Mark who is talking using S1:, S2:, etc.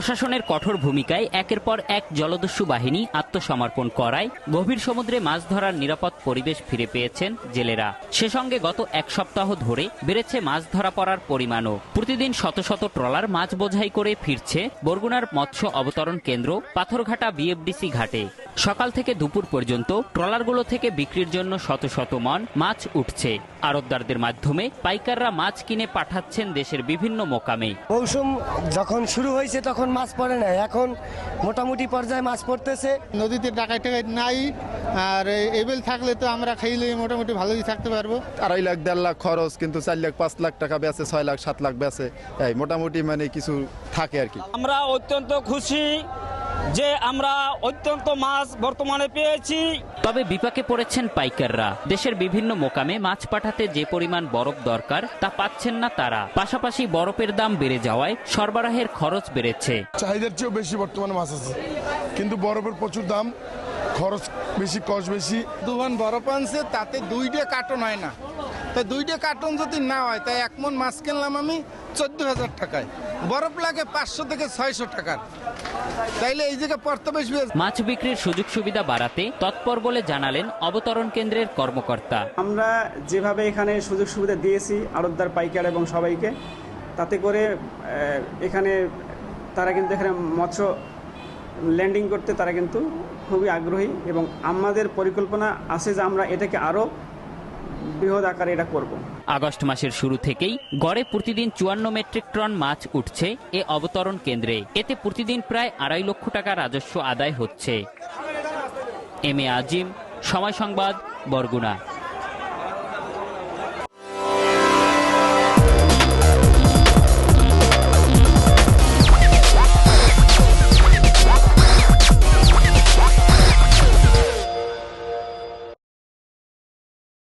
S1: প্রশাসনের কঠোর ভূমিকায় একের পর এক জলদস্যু বাহিনী আত্মসমর্পণ করায় গভীর সমুদ্রে মাছ ধরার নিরাপদ পরিবেশ ফিরে পেয়েছেন জেলেরা। সে সঙ্গে গত এক সপ্তাহ ধরে বেড়েছে মাছ ধরা পড়ার পরিমাণও। প্রতিদিন শত শত ট্রলার মাছ বোঝাই করে ফিরছে বরগুনার মৎস্য অবতরণ কেন্দ্র পাথরঘাটা বিএফডিসি ঘাটে। সকাল থেকে দুপুর পর্যন্ত ট্রলারগুলো থেকে বিক্রির জন্য শত শত মন মাছ উঠছে। আড়তদারদের মাধ্যমে পাইকাররা মাছ কিনে পাঠাচ্ছেন দেশের বিভিন্ন মোকামে।
S2: মৌসুম যখন শুরু হয়েছে তখন মাছ পড়ে না এখন মোটামুটি পর্যায়ে মাছ পড়তেছে।
S3: নদীতে টাকায় টাকায় নাই আর এবেল থাকলে তো আমরা খাইলে মোটামুটি ভালোই থাকতে পারব।
S4: আড়াই লাখ দেড় লাখ খরচ কিন্তু চার লাখ পাঁচ লাখ টাকা বেচে ছয় লাখ সাত লাখ বেচে এই মোটামুটি মানে কিছু থাকে আর কি।
S5: আমরা অত্যন্ত খুশি যে আমরা অত্যন্ত মাছ বর্তমানে পেয়েছি।
S1: তবে বিপাকে পড়েছেন পাইকাররা। দেশের বিভিন্ন মোকামে মাছ পাঠাতে যে পরিমাণ বরফ দরকার তা পাচ্ছেন না তারা। পাশাপাশি বরফের দাম বেড়ে যাওয়ায় সরবরাহের খরচ বেড়েছে।
S6: চাহিদার চেয়েও বেশি বর্তমানে মাছ আছে। কিন্তু বরফের প্রচুর দাম। খরচ বেশি কষ্ট বেশি।
S3: দুবান বরফ আনছে তাতে দুইটা কার্টন হয় না। তাই দুইটা কার্টন যদি না হয় তাই এক মন মাছ কিনলাম আমি চোদ্দ হাজার টাকায়। বরফ লাগে পাঁচশো থেকে ছয়শো টাকার। তাইলে এই জায়গায় পড়তে বেশি
S1: মাছ বিক্রির সুযোগ সুবিধা বাড়াতে তৎপর বলে জানালেন অবতরণ কেন্দ্রের কর্মকর্তা।
S7: আমরা যেভাবে এখানে সুযোগ সুবিধা দিয়েছি আড়তদার পাইকার এবং সবাইকে তাতে করে এখানে তারা কিন্তু এখানে মৎস্য ল্যান্ডিং করতে তারা কিন্তু খুবই আগ্রহী এবং আমাদের পরিকল্পনা আছে যে আমরা এটাকে আরও বৃহৎ আকারে এটা করব।
S1: আগস্ট মাসের শুরু থেকেই গড়ে প্রতিদিন চুয়ান্ন মেট্রিক টন মাছ উঠছে এ অবতরণ কেন্দ্রে। এতে প্রতিদিন প্রায় আড়াই লক্ষ টাকা রাজস্ব আদায় হচ্ছে। এম এ আজিম, সময় সংবাদ, বরগুনা।